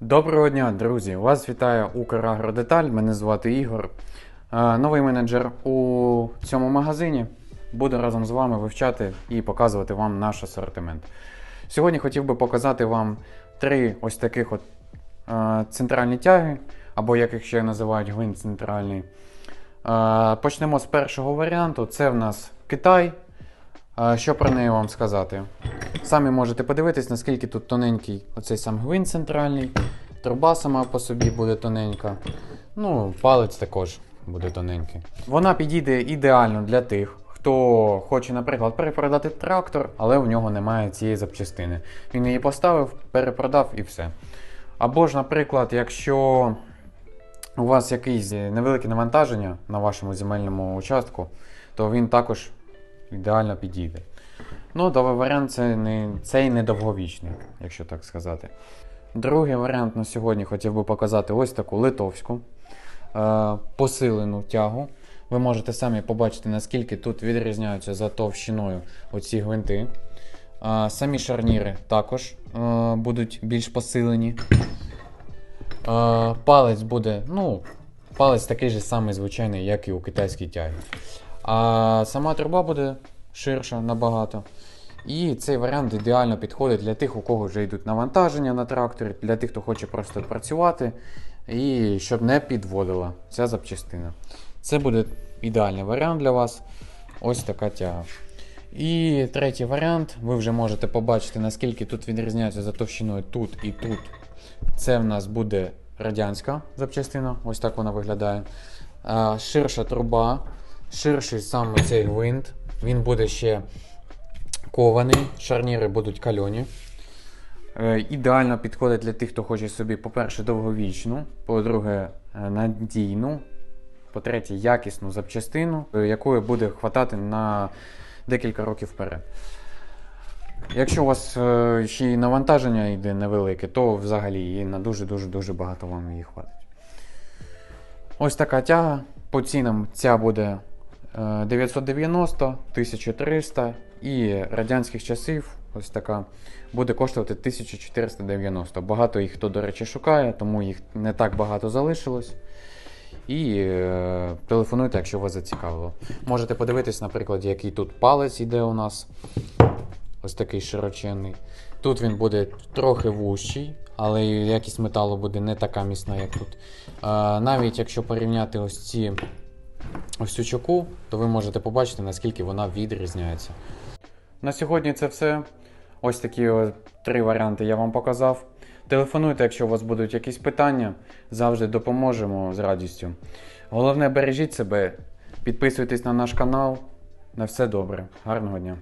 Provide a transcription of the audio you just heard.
Доброго дня, друзі! Вас вітає Украгродеталь. Мене звати Ігор. Е, Новий менеджер у цьому магазині. Буду разом з вами вивчати і показувати вам наш асортимент. Сьогодні хотів би показати вам три ось таких от е, центральні тяги, або як їх ще називають гвинт центральний. Е, Почнемо з першого варіанту. Це в нас Китай. Що про неї вам сказати? Самі можете подивитись, наскільки тут тоненький оцей сам гвинт центральний. Труба сама по собі буде тоненька. Ну, палець також буде тоненький. Вона підійде ідеально для тих, хто хоче, наприклад, перепродати трактор, але в нього немає цієї запчастини. Він її поставив, перепродав і все. Або ж, наприклад, якщо у вас якесь невелике навантаження на вашому земельному участку, то він також ідеально підійде. Ну, довгий варіант це не, цей недовговічний, якщо так сказати. Другий варіант на сьогодні хотів би показати ось таку литовську е, посилену тягу. Ви можете самі побачити, наскільки тут відрізняються за товщиною оці гвинти. Е, самі шарніри також е, будуть більш посилені. Е, палець буде, ну, палець такий же самий звичайний, як і у китайській тягі. А сама труба буде ширша набагато. І цей варіант ідеально підходить для тих, у кого вже йдуть навантаження на тракторі, для тих, хто хоче просто працювати, і щоб не підводила ця запчастина. Це буде ідеальний варіант для вас. Ось така тяга. І третій варіант, ви вже можете побачити, наскільки тут відрізняються за товщиною тут і тут. Це в нас буде радянська запчастина, ось так вона виглядає. Ширша труба, ширший саме цей гвинт. Він буде ще кований, шарніри будуть кальоні. Е, ідеально підходить для тих, хто хоче собі, по-перше, довговічну, по-друге, е, надійну, по-третє, якісну запчастину, е, якої буде хватати на декілька років вперед. Якщо у вас ще й навантаження йде невелике, то взагалі її на дуже-дуже дуже багато вам її хватить. Ось така тяга. По цінам ця буде 990, 1300 і радянських часів ось така буде коштувати 1490. Багато їх хто, до речі, шукає, тому їх не так багато залишилось. І е, телефонуйте, якщо вас зацікавило. Можете подивитись, наприклад, який тут палець іде у нас. Ось такий широченний. Тут він буде трохи вущий, але якість металу буде не така міцна, як тут. А, навіть якщо порівняти ось ці ось цю чоку, то ви можете побачити, наскільки вона відрізняється. На сьогодні це все. Ось такі три варіанти я вам показав. Телефонуйте, якщо у вас будуть якісь питання, завжди допоможемо з радістю. Головне, бережіть себе, підписуйтесь на наш канал. На все добре. Гарного дня!